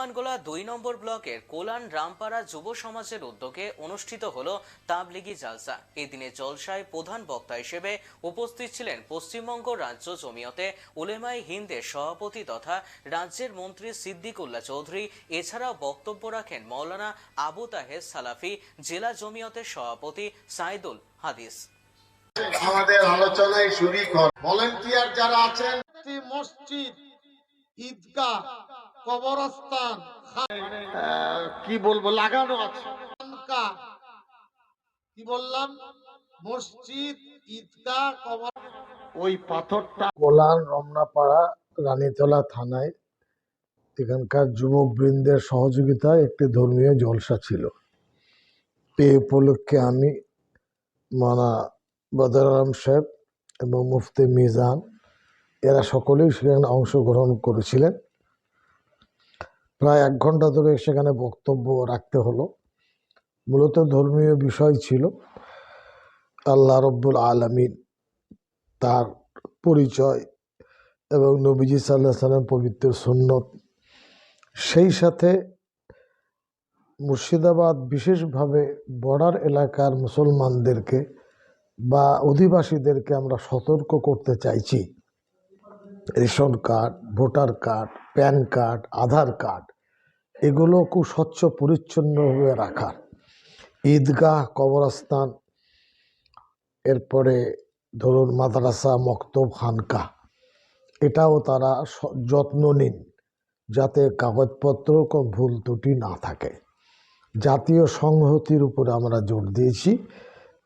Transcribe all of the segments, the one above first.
ভগবানগোলা দুই নম্বর ব্লকের কোলান রামপাড়া যুব সমাজের উদ্যোগে অনুষ্ঠিত হল তাবলিগি জালসা। এদিনে জলসায় প্রধান বক্তা হিসেবে উপস্থিত ছিলেন পশ্চিমবঙ্গ রাজ্য জমিয়তে উলেমাই হিন্দের সভাপতি তথা রাজ্যের মন্ত্রী সিদ্দিকুল্লাহ চৌধুরী, এছাড়াও বক্তব্য রাখেন মৌলানা আবু তাহের সালাফি, জেলা জমিয়তের সভাপতি সাইদুল হাদিস। আমাদের আলোচনায় হন ভলেন্টিয়ার যারা আছেন মসজিদ, ঈদগাহ কবরস্থান। কি বলব লাগানো আছে। কি বললাম? মসজিদ ঈদগাহ কবর ওই পাথরটা কোলান রমনাপাড়া রানীতলা থানায় এখানকার যুবকবৃন্দের সহযোগিতায় একটি ধর্মীয় জলসা ছিল। এ উপলক্ষে আমি মানা বদর আলম সাহেব এবং মুফতি মিজান এরা সকলেই সেখানে অংশগ্রহণ করেছিলেন। প্রায় এক ঘণ্টা ধরে সেখানে বক্তব্য রাখতে হলো। মূলত ধর্মীয় বিষয় ছিল আল্লাহ রব্বুল আলমিন তার পরিচয় এবং নবীজি সাল্লাহ সাল্লাম পবিত্র সুন্নত। সেই সাথে মুর্শিদাবাদ বিশেষভাবে বর্ডার এলাকার মুসলমানদেরকে বা অধিবাসীদেরকে আমরা সতর্ক করতে চাইছি। Ration card, voter card PAN card, Aadhaar card, এগুলো খুব স্বচ্ছ পরিচ্ছন্নভাবে রাখার। ঈদগাহ, কবরস্থান, এরপরে ধরুন মাদ্রাসা, মক্তব খানকা এটাও তারা যত্ন নিন, যাতে কাগজপত্র কোনো ভুল ত্রুটি না থাকে। জাতীয় সংহতির উপরে আমরা জোর দিয়েছি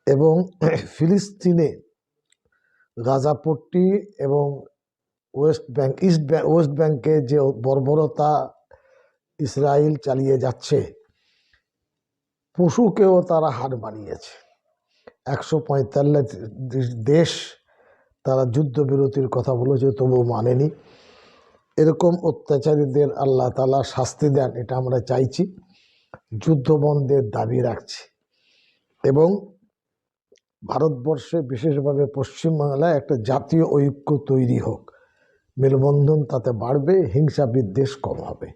এবং ফিলিস্তিনে গাজাপট্টি এবং ওয়েস্ট ব্যাংক ইস্ট ওয়েস্ট ব্যাংকে যে বর্বরতা ইসরায়েল চালিয়ে যাচ্ছে, পশুকেও তারা হার মানিয়েছে। একশো পঁয়তাল্লিশ দেশ তারা যুদ্ধবিরতির কথা বলেছে, তবুও মানেনি। এরকম অত্যাচারীদের আল্লাহ তালা শাস্তি দেন, এটা আমরা চাইছি। যুদ্ধ বন্ধের দাবি রাখছি। এবং ভারতবর্ষে বিশেষভাবে পশ্চিমবাংলায় একটা জাতীয় ঐক্য তৈরি হোক। মেলবন্ধন তাতে বাড়বে হিংসা বিদ্বেষ কম হবে।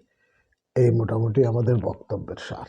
এই মোটামুটি আমাদের বক্তব্যের সার।